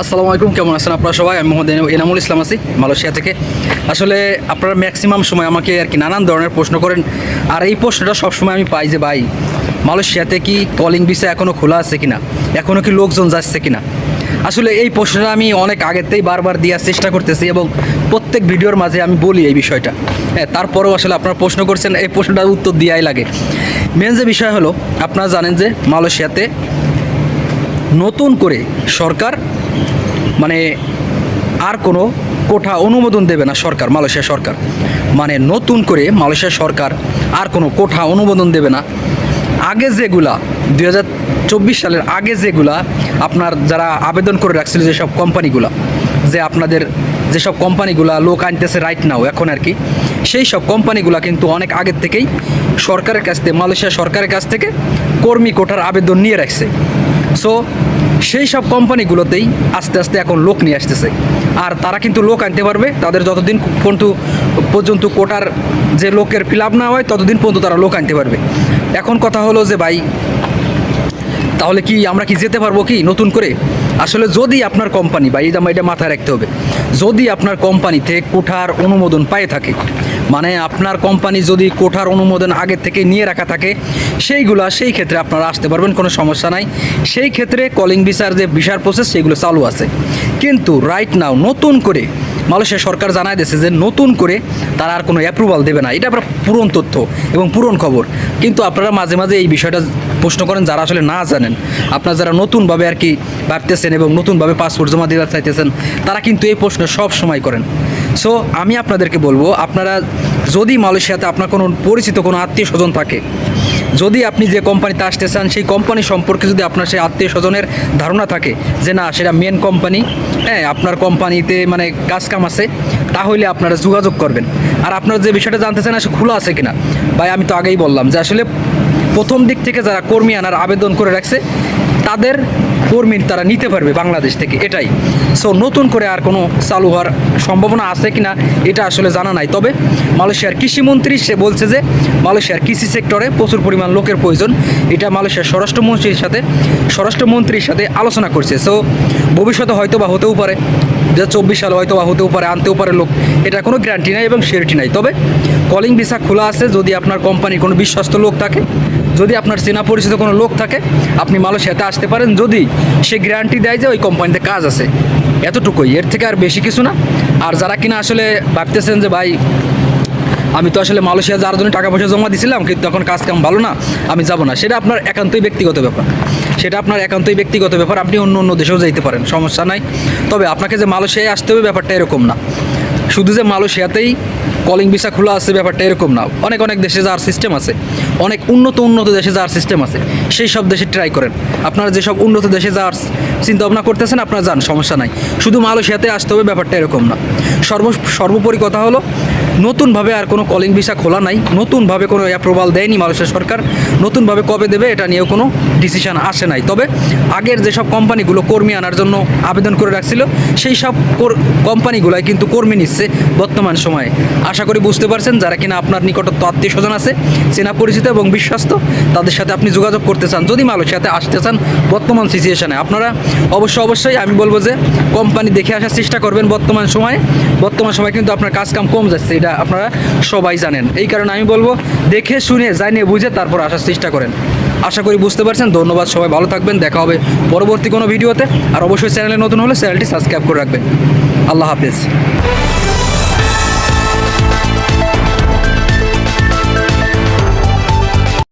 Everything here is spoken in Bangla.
আসসালামু আলাইকুম, কেমন আছেন আপনারা সবাই? আমি মোহাম্মদ এনামুল ইসলাম আছি মালয়েশিয়া থেকে। আসলে আপনারা ম্যাক্সিমাম সময় আমাকে আর কি নানান ধরনের প্রশ্ন করেন। আর এই প্রশ্নটা সবসময় আমি পাই যে, ভাই, মালয়েশিয়াতে কি কলিং ভিসা এখনও খোলা আছে কিনা? এখনও কি লোকজন যাচ্ছে কিনা? আসলে এই প্রশ্নটা আমি অনেক আগেতেই বারবার দেওয়ার চেষ্টা করতেছি এবং প্রত্যেক ভিডিওর মাঝে আমি বলি এই বিষয়টা। হ্যাঁ তারপরেও আসলে আপনারা প্রশ্ন করছেন, এই প্রশ্নটার উত্তর দেওয়াই লাগে। মেন যে বিষয় হলো, আপনারা জানেন যে মালয়েশিয়াতে নতুন করে সরকার মানে আর কোনো কোঠা অনুমোদন দেবে না সরকার, মালয়েশিয়া সরকার। মানে নতুন করে মালয়েশিয়া সরকার আর কোনো কোঠা অনুমোদন দেবে না। আগে যেগুলা, দুই হাজার চব্বিশ সালের আগে যেগুলা আপনার যারা আবেদন করে রাখছিল যেসব কোম্পানিগুলা, যে আপনাদের যেসব কোম্পানিগুলা লোক আনতেছে রাইট নাও এখন আর কি, সেই সব কোম্পানিগুলা কিন্তু অনেক আগের থেকেই সরকারের কাছ থেকে, মালয়েশিয়া সরকারের কাছ থেকে কর্মী কোটার আবেদন নিয়ে রাখছে। সো সেই সব কোম্পানিগুলোতেই আস্তে আস্তে এখন লোক নিয়ে আসতেছে। আর তারা কিন্তু লোক আনতে পারবে, তাদের যতদিন পর্যন্ত পর্যন্ত কোটার যে লোকের ফিল না হয়, ততদিন পর্যন্ত তারা লোক আনতে পারবে। এখন কথা হলো যে ভাই, তাহলে কি আমরা কি যেতে পারব কি নতুন করে? আসলে যদি আপনার কোম্পানি বা এই দাম এটা মাথায় রাখতে হবে যদি আপনার কোম্পানিতে কোঠার অনুমোদন পায়ে থাকে মানে আপনার কোম্পানি যদি কোঠার অনুমোদন আগে থেকে নিয়ে রাখা থাকে, সেইগুলা সেই ক্ষেত্রে আপনারা আসতে পারবেন, কোনো সমস্যা নাই। সেই ক্ষেত্রে কলিং ভিসার যে ভিসার প্রসেস সেগুলো চালু আছে। কিন্তু রাইট নাও নতুন করে মালয়েশিয়া সরকার জানায় দিয়েছে যে নতুন করে তারা আর কোনো অ্যাপ্রুভাল দেবে না। এটা আপনার পুরন তথ্য এবং পুরন খবর। কিন্তু আপনারা মাঝে মাঝে এই বিষয়টা প্রশ্ন করেন, যারা আসলে না জানেন, আপনার যারা নতুনভাবে আর কি ভাবতেছেন এবং নতুনভাবে পাসপোর্ট জমা দিতে চাইতেছেন, তারা কিন্তু এই প্রশ্ন সব সময় করেন। সো আমি আপনাদেরকে বলব, আপনারা যদি মালয়েশিয়াতে আপনার কোনো পরিচিত কোনো আত্মীয় স্বজন থাকে, যদি আপনি যে কোম্পানিতে আসতে চান, সেই কোম্পানি সম্পর্কে যদি আপনার সেই আত্মীয় স্বজনের ধারণা থাকে যে না, সেটা মেন কোম্পানি হ্যাঁ আপনার কোম্পানিতে মানে কাজ কাম আছে, তাহলে আপনারা যোগাযোগ করবেন। আর আপনারা যে বিষয়টা জানতে চান, আসলে খোলা আছে কিনা? ভাই, আমি তো আগেই বললাম যে আসলে প্রথম দিক থেকে যারা কর্মী আনার আবেদন করে রাখছে, তাদের কর্মী তারা নিতে পারবে বাংলাদেশ থেকে, এটাই। সো নতুন করে আর কোনো চালু হওয়ার সম্ভাবনা আছে কি না এটা আসলে জানা নাই। তবে মালয়েশিয়ার কৃষিমন্ত্রী সে বলছে যে, মালয়েশিয়ার কৃষি সেক্টরে প্রচুর পরিমাণ লোকের প্রয়োজন। এটা মালয়েশিয়ার স্বরাষ্ট্রমন্ত্রীর সাথে স্বরাষ্ট্রমন্ত্রীর সাথে আলোচনা করছে। সো ভবিষ্যতে হয়তো বা হতেও পারে, দু চব্বিশ সালে হয়তো বা হতেও পারে, আনতেও পারে লোক। এটা কোনো গ্যারান্টি নাই এবং সিউরিটি নাই। তবে কলিং ভিসা খোলা আছে, যদি আপনার কোম্পানির কোনো বিশ্বস্ত লোক থাকে যদি আপনার চেনা পরিচিত কোনো লোক থাকে, আপনি মালয়েশিয়াতে আসতে পারেন। যদি সে গ্যারান্টি দেয় যে ওই কোম্পানিতে কাজ আছে, এতটুকুই। এর থেকে আর বেশি কিছু না। আর যারা কিনা আসলে ভাবতেছেন যে, ভাই, আমি তো আসলে মালয়েশিয়া যাওয়ার জন্য টাকা পয়সা জমা দিছিলাম, কিন্তু এখন কাজ কাম ভালো না, আমি যাব না। সেটা আপনার একান্তই ব্যক্তিগত ব্যাপার। সেটা আপনার একান্তই ব্যক্তিগত ব্যাপার। আপনি অন্য অন্য দেশেও যাইতে পারেন, সমস্যা নাই। তবে আপনাকে যে মালয়েশিয়ায় আসতে হবে ব্যাপারটা এরকম না। শুধু যে মালয়েশিয়াতেই কলিং ভিসা খোলা আছে, ব্যাপারটা এরকম না। অনেক অনেক দেশে যাওয়ার সিস্টেম আছে। অনেক উন্নত উন্নত দেশে যাওয়ার সিস্টেম আছে। সেই সব দেশে ট্রাই করেন। আপনারা যেসব উন্নত দেশে যাওয়ার চিন্তা ভাবনা করতেছেন, আপনারা যান, সমস্যা নাই। শুধু মালয়েশিয়াতে আসতে হবে, ব্যাপারটা এরকম না। সর্ব, সর্বোপরি কথা হলো, নতুনভাবে আর কোনো কলিং ভিসা খোলা নাই। নতুনভাবে কোনো অ্যাপ্রুভাল দেয়নি মালয়েশিয়া সরকার। নতুনভাবে কবে দেবে, এটা নিয়েও কোনো ডিসিশন আসে নাই। তবে আগের যেসব কোম্পানিগুলো কর্মী আনার জন্য আবেদন করে রাখছিল, সেই সব কোম্পানিগুলাই কিন্তু কর্মী নিচ্ছে বর্তমান সময়ে। আশা করি বুঝতে পারছেন, যারা কিনা আপনার নিকটত্ব আত্মীয় স্বজন আছে, চেনা পরিচিত এবং বিশ্বস্ত, তাদের সাথে আপনি যোগাযোগ করতে চান, যদি মালয়েশিয়াতে আসতে চান বর্তমান সিচুয়েশানে আপনারা অবশ্যই অবশ্যই আমি বলব যে কোম্পানি দেখে আসার চেষ্টা করবেন বর্তমান সময়ে। বর্তমান সময় কিন্তু আপনার কাজ কাম কম যাচ্ছে, এটা আপনারা সবাই জানেন। এই কারণে আমি বলব, দেখে, শুনে জানিয়ে বুঝে তারপর আসার চেষ্টা করেন। আশা করি বুঝতে পারছেন, ধন্যবাদ, সবাই ভালো থাকবেন, দেখা হবে পরবর্তী কোনো ভিডিওতে। আর অবশ্যই চ্যানেলে নতুন হলে চ্যানেলটি সাবস্ক্রাইব করে রাখবেন। আল্লাহ হাফেজ।